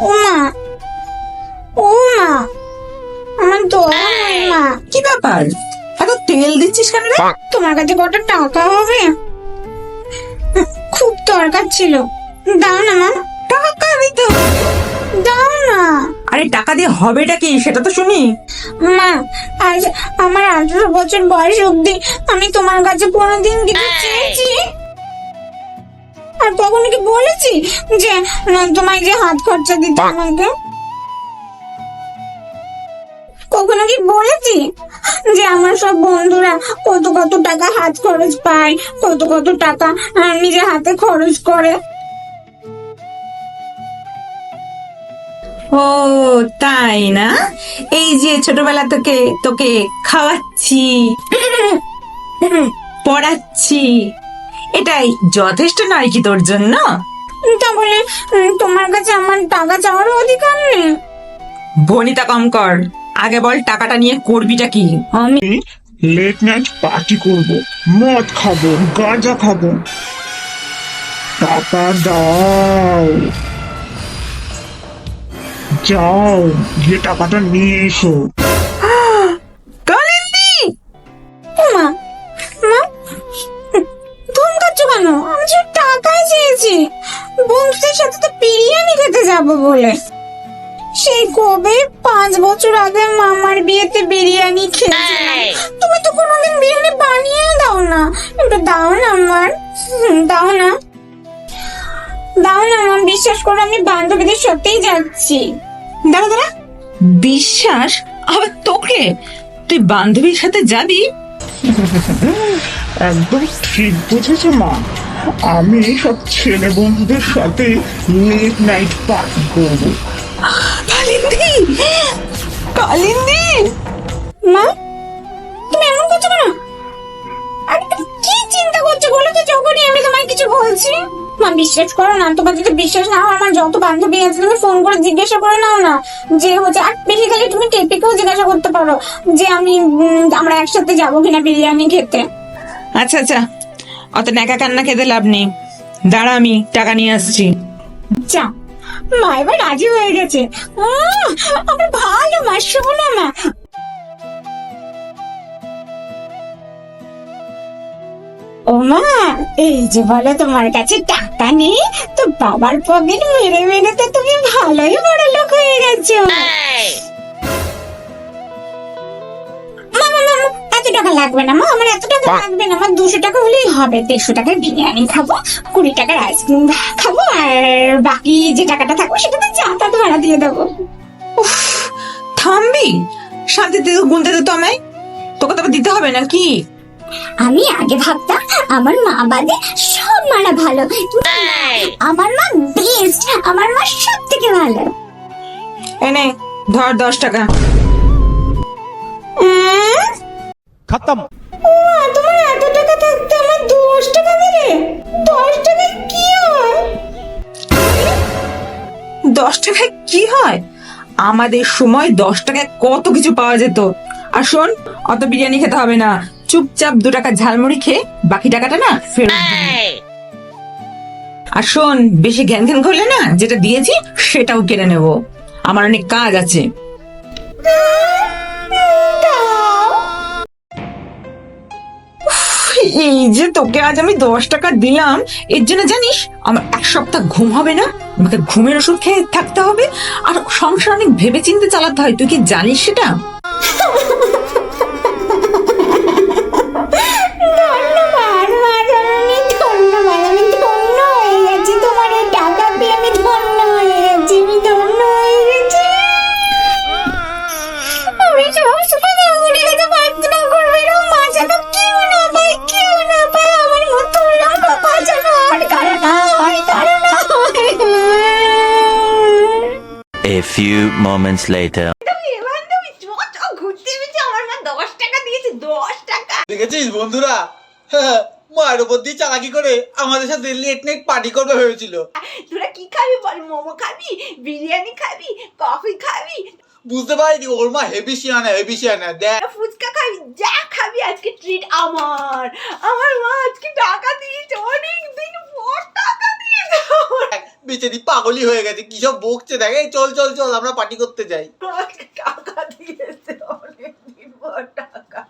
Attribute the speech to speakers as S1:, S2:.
S1: ও মা ও মা আমার দোয়া মা
S2: কি ব্যাপার? এত তেল দিচ্ছিস কেন রে?
S1: তোমার কাছে কত টাকা হবে? খুব দরকার ছিল। দাও না মা।
S2: টাকা দিতে হবে।
S1: দাও না।
S2: আরে টাকা দিয়ে হবেটা কি? সেটা তো শুনি।
S1: মা আজ আমার আঠারো বছর বয়স অব্দি আমি তোমার কাছে কোনোদিন কিছু চেয়েছি। আর কখনো কি বলেছি যে তোমায় যে হাত খরচা দিতে আমাকে? কখনো কি বলেছি যে আমার সব বন্ধুরা কত কত টাকা হাত খরচ পায় কত কত টাকা নিজের হাতে খরচ করে?
S2: ও তাই না? এই যে ছোটবেলা থেকে তোকে খাওয়াচ্ছি পড়াচ্ছি। এটাই যথেষ্ট নয় কি তোর জন্য?
S1: তাহলে উম, তোমার কাছে আমার টাকা চাওয়ারও অধিকার নেই।
S2: ভনিতা কম কর। আগে বল টাকাটা নিয়ে করবিটা কি?
S1: আমি
S3: লেট নাইট পার্টি করব। মদ খাব গাঁজা খাব। টাকা দাও। যাও গিয়ে টাকাটা নিয়ে এসো।
S1: কেন? আমি যে টাকাই চেয়েছি। বন্ধুদের সাথে তো বিরিয়ানি খেতে যাব বলে। সেই কবে পাঁচ বছর আগে মামার বিয়েতে বিরিয়ানি খেয়েছিলাম। তুমি তো কোনোদিন বিরিয়ানি বানিয়ে দাও না। একটু দাও না আমার দাও না। দাও না আমার বিশ্বাস করো আমি বান্ধবীদের সাথেই যাচ্ছি।
S2: দাঁড়া দাঁড়া। বিশ্বাস? আবার তোকে? তুই বান্ধবীর সাথে যাবি?
S3: একদম ঠিক বুঝেছে, মা? আমি সব ছেলে বন্ধুদের সাথে লেট নাইট পার্টি করব।
S2: কালিন্দি! কালিন্দি!
S1: মা? মা বিশ্বাস করো না তোমার যদি বিশ্বাস না হয় আমার যত বান্ধবী আছে তুমি ফোন করে জিজ্ঞাসা করে নাও না যে হচ্ছে আর গেলে তুমি টেপিকেও জিজ্ঞাসা করতে পারো যে আমি আমরা একসাথে যাব কিনা বিরিয়ানি খেতে
S2: আচ্ছা আচ্ছা। অত ন্যাকা কান্না খেতে লাভ নেই। দাঁড়া আমি টাকা নিয়ে আসছি।
S1: যা মা এবার রাজি হয়ে গেছে। আমার ভালো মা শোনো মা ও মা এই যে বলো তোমার কাছে টাকা নেই তো বাবার পকেট মেরে মেরে তো তুমি ভালোই বড় লোক হয়ে গেছো। টাকা লাগবে না মা আমার এত টাকা লাগবে না আমার দুশো টাকা হলেই হবে দেড়শো টাকার বিরিয়ানি খাব কুড়ি টাকার আইসক্রিম খাব আর বাকি যে টাকাটা থাকবে সেটা তো যাতায়াত ভাড়া দিয়ে দেবো।
S2: থামবি শান্তিতে গুনতে তো আমায় তোকে তো দিতে হবে না কি
S1: আমি আগে ভাবতাম আমার মা বাদে সব মারা ভালো। আমার মা বেস্ট আমার মা সব থেকে ভালো
S2: এনে ধর দশ টাকা।
S4: খতম।
S1: ও তোমার এত টাকা থাকতে আমার দশ টাকা দিলে দশ টাকায় কি হয়?
S2: দশ টাকায় কি হয়? আমাদের সময় দশ টাকায় কত কিছু পাওয়া যেত। আর শোন অত বিরিয়ানি খেতে হবে না। চুপচাপ দু টাকা ঝালমুড়ি খেয়ে বাকি টাকাটা না ফেরত আর শোন বেশি ঘ্যান ঘ্যান করলে না যেটা দিয়েছি সেটাও কেড়ে নেব। আমার অনেক কাজ আছে। এই যে তোকে আজ আমি দশ টাকা দিলাম এর জন্য জানিস আমার এক সপ্তাহ ঘুম হবে না আমাকে ঘুমের ওষুধ খেয়ে থাকতে হবে আর সংসার অনেক ভেবে চিন্তে চালাতে হয় তুই কি জানিস সেটা?
S1: আমি সব সময় উড়ে গেছে প্রার্থনা করব এরকম মা কেউ না পায় কেউ না পায় আমার মতো লোক বাঁচানো আর কারও না হয় কারও না
S5: A few moments later.
S1: ঘুরতে গেছে আমার মা দশ টাকা দিয়েছে
S6: দেখেছিস বন্ধুরা? হ্যাঁ, মায়ের উপর দিয়ে চালাকি করে আমাদের সাথে লেট নাইট পার্টি করবে ভেবেছিল।
S7: তোরা কি খাবি বল? মোমো খাবি? বিরিয়ানি খাবি? কফি খাবি?
S6: বুঝতে পারিনি ওর মা হেভি শিয়ানা হেভি শিয়ানা দেখ।
S7: ফুচকা খাবি যা খাবি আজকে ট্রিট আমার। আমার মা আজকে টাকা দিয়েছে অনেক দিন পর টাকা দিয়েছে
S6: বেচারি পাগলি হয়ে গেছে কি সব বকছে দেখ এই চল চল চল আমরা পার্টি করতে যাই।
S7: টাকা দিয়েছে অনেক দিন পর টাকা